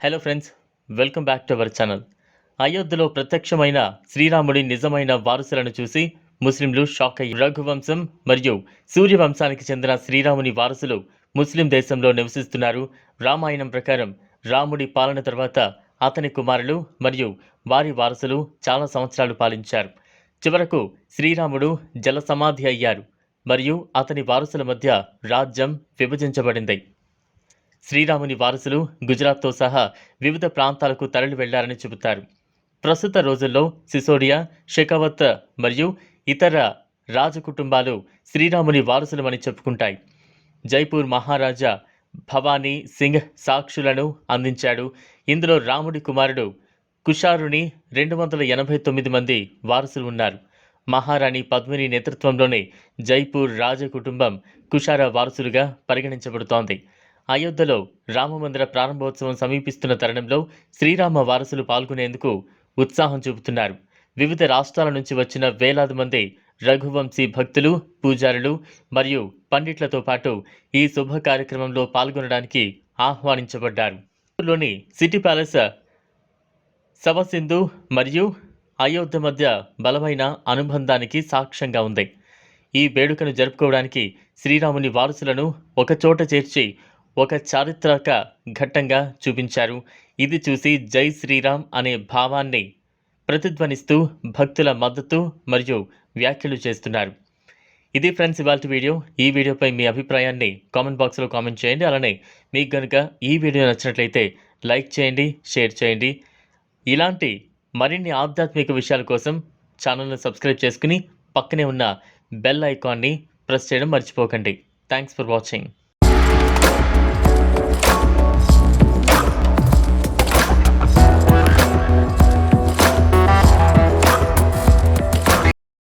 Hello friends welcome back to our channel అయోధ్యలో ప్రత్యక్షమైన శ్రీరాముడి నిజమైన వారసులను చూసి ముస్లింలు షాక్ అయ్యారు. రఘువంశం మరియు సూర్యవంశానికి చెందిన శ్రీరాముని వారసులు ముస్లిం దేశంలో నివసిస్తున్నారు. రామాయణం ప్రకారం రాముడి పాలన తర్వాత అతని కుమారులు మరియు వారి వారసులు చాలా సంవత్సరాలు పాలించారు. చివరకు శ్రీరాముడు జల సమాధి అయ్యారు మరియు అతని వారసుల మధ్య రాజ్యం విభజించబడింది. శ్రీరాముని వారసులు గుజరాత్తో సహా వివిధ ప్రాంతాలకు తరలి వెళ్ళారని చెబుతారు. ప్రస్తుత రోజుల్లో సిసోడియా షెకావత్ మరియు ఇతర రాజకుటుంబాలు శ్రీరాముని వారసులమని చెప్పుకుంటాయి. జైపూర్ మహారాజా భవానీ సింగ్ సాక్షులను అందించాడు. ఇందులో రాముడి కుమారుడు కుషారుని రెండు వందల ఎనభై తొమ్మిది మంది వారసులు ఉన్నారు. మహారాణి పద్మిని నేతృత్వంలోని జైపూర్ రాజకుటుంబం కుషార వారసులుగా పరిగణించబడుతోంది. అయోధ్యలో రామమందిర ప్రారంభోత్సవం సమీపిస్తున్న తరుణంలో శ్రీరామ వారసులు పాల్గొనేందుకు ఉత్సాహం చూపుతున్నారు. వివిధ రాష్ట్రాల నుంచి వచ్చిన వేలాది మంది రఘువంశీ భక్తులు పూజారులు మరియు పండిట్లతో పాటు ఈ శుభ కార్యక్రమంలో పాల్గొనడానికి ఆహ్వానించబడ్డారు. లోని సిటీ ప్యాలెస్ సవసింధు మరియు అయోధ్య మధ్య బలమైన అనుబంధానికి సాక్ష్యంగా ఉంది. ఈ వేడుకను జరుపుకోవడానికి శ్రీరాముని వారసులను ఒకచోట చేర్చి ఒక చారిత్రక ఘట్టంగా చూపించారు. ఇది చూసి జై శ్రీరామ్ అనే భావాన్ని ప్రతిధ్వనిస్తూ భక్తుల మద్దతు మరియు వ్యాఖ్యలు చేస్తున్నారు. ఇది ఫ్రెండ్స్ ఇవాళ వీడియో. ఈ వీడియోపై మీ అభిప్రాయాన్ని కామెంట్ బాక్స్లో కామెంట్ చేయండి. అలానే మీకు కనుక ఈ వీడియో నచ్చినట్లయితే లైక్ చేయండి షేర్ చేయండి. ఇలాంటి మరిన్ని ఆధ్యాత్మిక విషయాల కోసం ఛానల్ను సబ్స్క్రైబ్ చేసుకుని పక్కనే ఉన్న బెల్ ఐకాన్ని ప్రెస్ చేయడం మర్చిపోకండి. Thanks for watching.